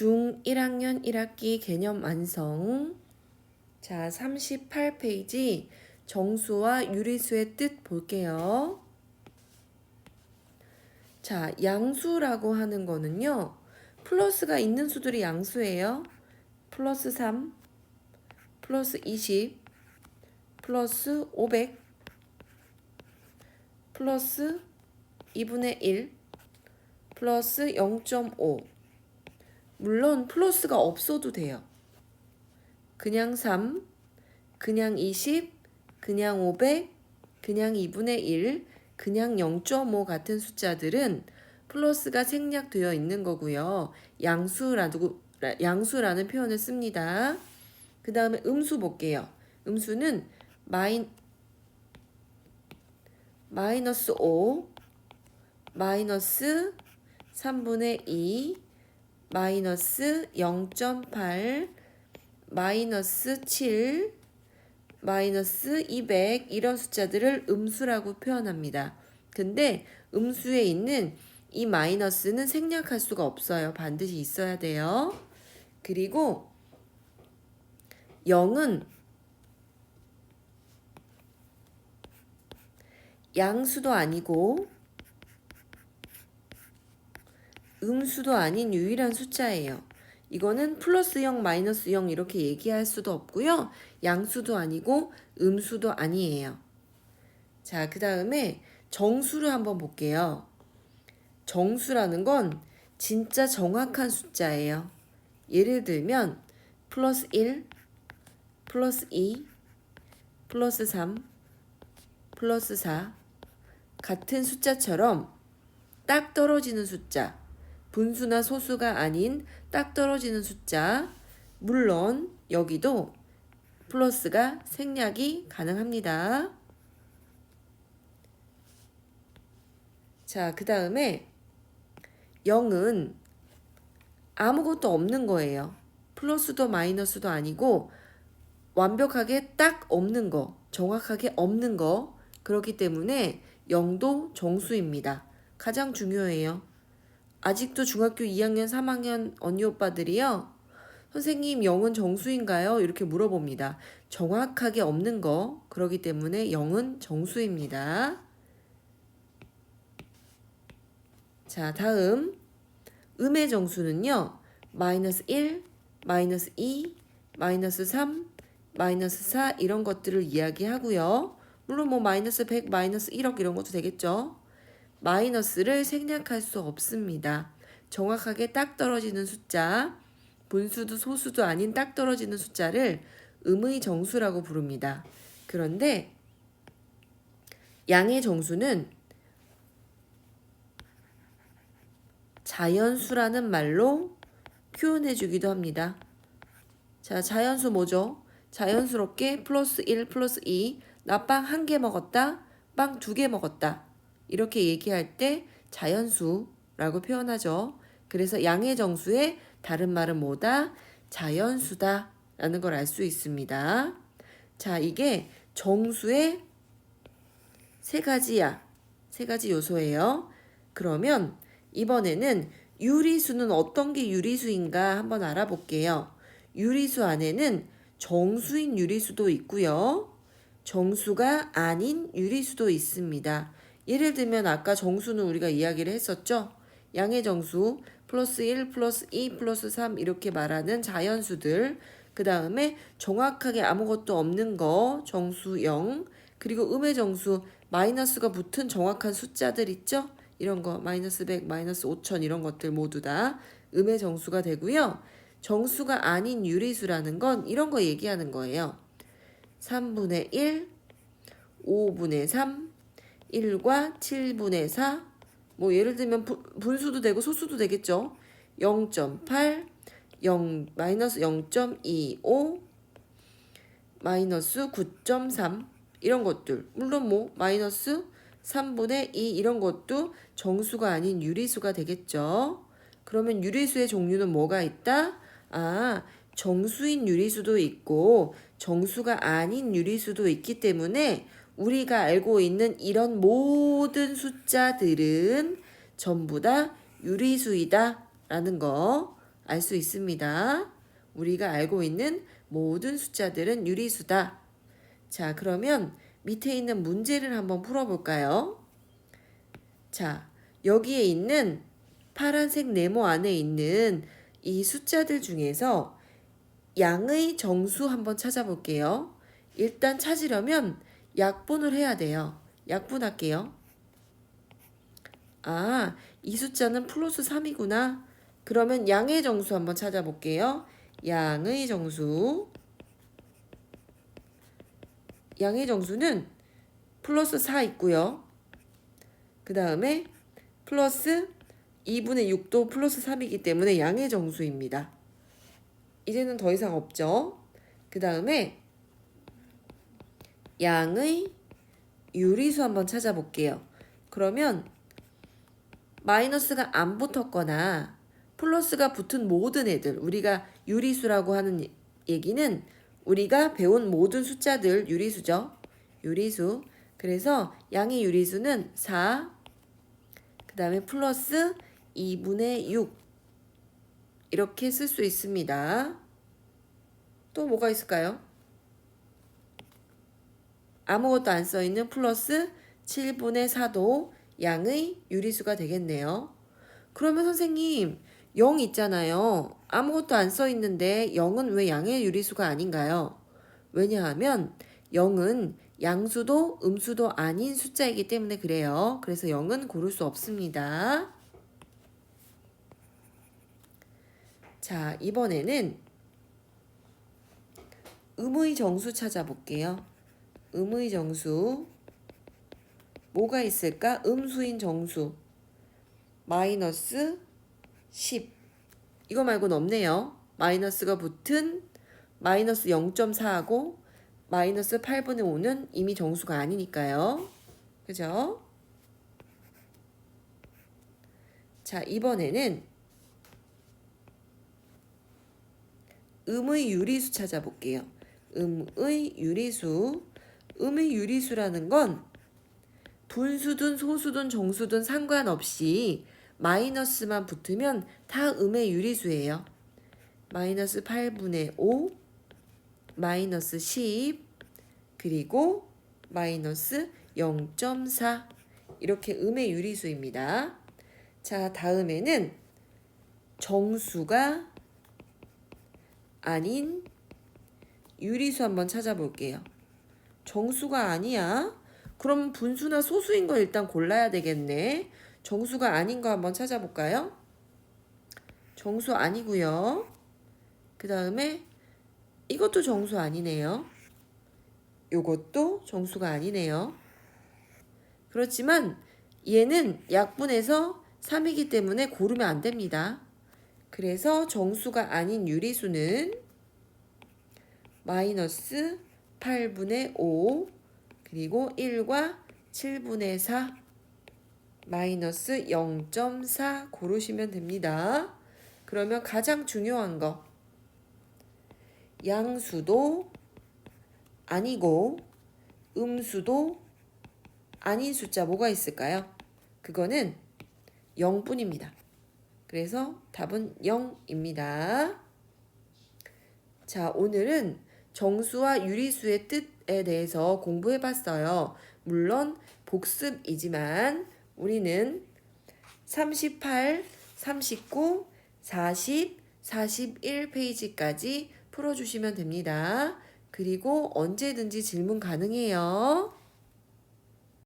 중 1학년 1학기 개념 완성. 자, 38페이지 정수와 유리수의 뜻 볼게요. 자, 양수라고 하는 거는요. 플러스가 있는 수들이 양수예요. 플러스 3, 플러스 20, 플러스 500, 플러스 2분의 1, 플러스 0.5. 물론 플러스가 없어도 돼요. 그냥 3, 그냥 20, 그냥 500, 그냥 2분의 1, 그냥 0.5 같은 숫자들은 플러스가 생략되어 있는 거고요. 양수라고 양수라는 표현을 씁니다. 그 다음에 음수 볼게요. 음수는 마이, 마이너스 5, 마이너스 3분의 2, 마이너스 0.8, 마이너스 7, 마이너스 200 이런 숫자들을 음수라고 표현합니다. 근데 음수에 있는 이 마이너스는 생략할 수가 없어요. 반드시 있어야 돼요. 그리고 0은 양수도 아니고 음수도 아닌 유일한 숫자예요. 이거는 플러스 0, 마이너스 0 이렇게 얘기할 수도 없고요. 양수도 아니고 음수도 아니에요. 자, 그 다음에 정수를 한번 볼게요. 정수라는 건 진짜 정확한 숫자예요. 예를 들면 플러스 1, 플러스 2, 플러스 3, 플러스 4 같은 숫자처럼 딱 떨어지는 숫자 분수나 소수가 아닌 딱 떨어지는 숫자 물론 여기도 플러스가 생략이 가능합니다. 자, 그 다음에 0은 아무것도 없는 거예요. 플러스도 마이너스도 아니고 완벽하게 딱 없는 거, 정확하게 없는 거. 그렇기 때문에 0도 정수입니다. 가장 중요해요. 아직도 중학교 2학년, 3학년 언니 오빠들이요. 선생님, 0은 정수인가요? 이렇게 물어봅니다. 정확하게 없는 거. 그렇기 때문에 0은 정수입니다. 자, 다음. 음의 정수는요. 마이너스 1, 마이너스 2, 마이너스 3, 마이너스 4 이런 것들을 이야기하고요. 물론 뭐 마이너스 100, 마이너스 1억 이런 것도 되겠죠. 마이너스를 생략할 수 없습니다. 정확하게 딱 떨어지는 숫자, 분수도 소수도 아닌 딱 떨어지는 숫자를 음의 정수라고 부릅니다. 그런데 양의 정수는 자연수라는 말로 표현해 주기도 합니다. 자, 자연수 뭐죠? 자연스럽게 플러스 1, 플러스 2, 나 빵 한 개 먹었다, 빵 두 개 먹었다. 이렇게 얘기할 때 자연수라고 표현하죠. 그래서 양의 정수의 다른 말은 뭐다? 자연수다. 라는 걸 알 수 있습니다. 자, 이게 정수의 세 가지야. 세 가지 요소예요. 그러면 이번에는 유리수는 어떤 게 유리수인가 한번 알아볼게요. 유리수 안에는 정수인 유리수도 있고요. 정수가 아닌 유리수도 있습니다. 예를 들면 아까 정수는 우리가 이야기를 했었죠. 양의 정수 플러스 1 플러스 2 플러스 3 이렇게 말하는 자연수들 그 다음에 정확하게 아무것도 없는 거 정수 0 그리고 음의 정수 마이너스가 붙은 정확한 숫자들 있죠. 이런 거 마이너스 100 마이너스 5000 이런 것들 모두 다 음의 정수가 되고요. 정수가 아닌 유리수라는 건 이런 거 얘기하는 거예요. 3분의 1, 5분의 3, 1과 7분의 4, 뭐 예를 들면 분수도 되고 소수도 되겠죠. 0.8, 0, 마이너스 0.25, 마이너스 9.3 이런 것들. 물론 뭐 마이너스 3분의 2 이런 것도 정수가 아닌 유리수가 되겠죠. 그러면 유리수의 종류는 뭐가 있다? 아, 정수인 유리수도 있고 정수가 아닌 유리수도 있기 때문에 우리가 알고 있는 이런 모든 숫자들은 전부 다 유리수이다 라는 거 알 수 있습니다. 우리가 알고 있는 모든 숫자들은 유리수다. 자, 그러면 밑에 있는 문제를 한번 풀어볼까요? 자, 여기에 있는 파란색 네모 안에 있는 이 숫자들 중에서 양의 정수 한번 찾아볼게요. 일단 찾으려면 약분을 해야 돼요. 약분할게요. 아, 이 숫자는 플러스 3이구나. 그러면 양의 정수 한번 찾아볼게요. 양의 정수. 양의 정수는 플러스 4 있고요. 그 다음에 플러스 2분의 6도 플러스 3이기 때문에 양의 정수입니다. 이제는 더 이상 없죠. 그 다음에 양의 유리수 한번 찾아볼게요. 그러면 마이너스가 안 붙었거나 플러스가 붙은 모든 애들 우리가 유리수라고 하는 얘기는 우리가 배운 모든 숫자들 유리수죠. 유리수. 그래서 양의 유리수는 4, 그 다음에 플러스 2분의 6 이렇게 쓸 수 있습니다. 또 뭐가 있을까요? 아무것도 안 써 있는 플러스 7분의 4도 양의 유리수가 되겠네요. 그러면 선생님 0 있잖아요. 아무것도 안 써 있는데 0은 왜 양의 유리수가 아닌가요? 왜냐하면 0은 양수도 음수도 아닌 숫자이기 때문에 그래요. 그래서 0은 고를 수 없습니다. 자, 이번에는 음의 정수 찾아볼게요. 음의 정수. 뭐가 있을까? 음수인 정수. 마이너스 10. 이거 말고는 없네요. 마이너스가 붙은 마이너스 0.4하고 마이너스 8분의 5는 이미 정수가 아니니까요. 그죠? 자, 이번에는 음의 유리수 찾아볼게요. 음의 유리수. 음의 유리수라는 건 분수든 소수든 정수든 상관없이 마이너스만 붙으면 다 음의 유리수예요. 마이너스 8분의 5, 마이너스 10, 그리고 마이너스 0.4 이렇게 음의 유리수입니다. 자, 다음에는 정수가 아닌 유리수 한번 찾아볼게요. 정수가 아니야? 그럼 분수나 소수인 거 일단 골라야 되겠네. 정수가 아닌 거 한번 찾아볼까요? 정수 아니고요. 그 다음에 이것도 정수 아니네요. 요것도 정수가 아니네요. 그렇지만 얘는 약분해서 3이기 때문에 고르면 안 됩니다. 그래서 정수가 아닌 유리수는 마이너스 8분의 5 그리고 1과 7분의 4 마이너스 0.4 고르시면 됩니다. 그러면 가장 중요한 거 양수도 아니고 음수도 아닌 숫자 뭐가 있을까요? 그거는 0뿐입니다. 그래서 답은 0입니다. 자, 오늘은 정수와 유리수의 뜻에 대해서 공부해 봤어요. 물론 복습이지만 우리는 38, 39, 40, 41페이지까지 풀어주시면 됩니다. 그리고 언제든지 질문 가능해요.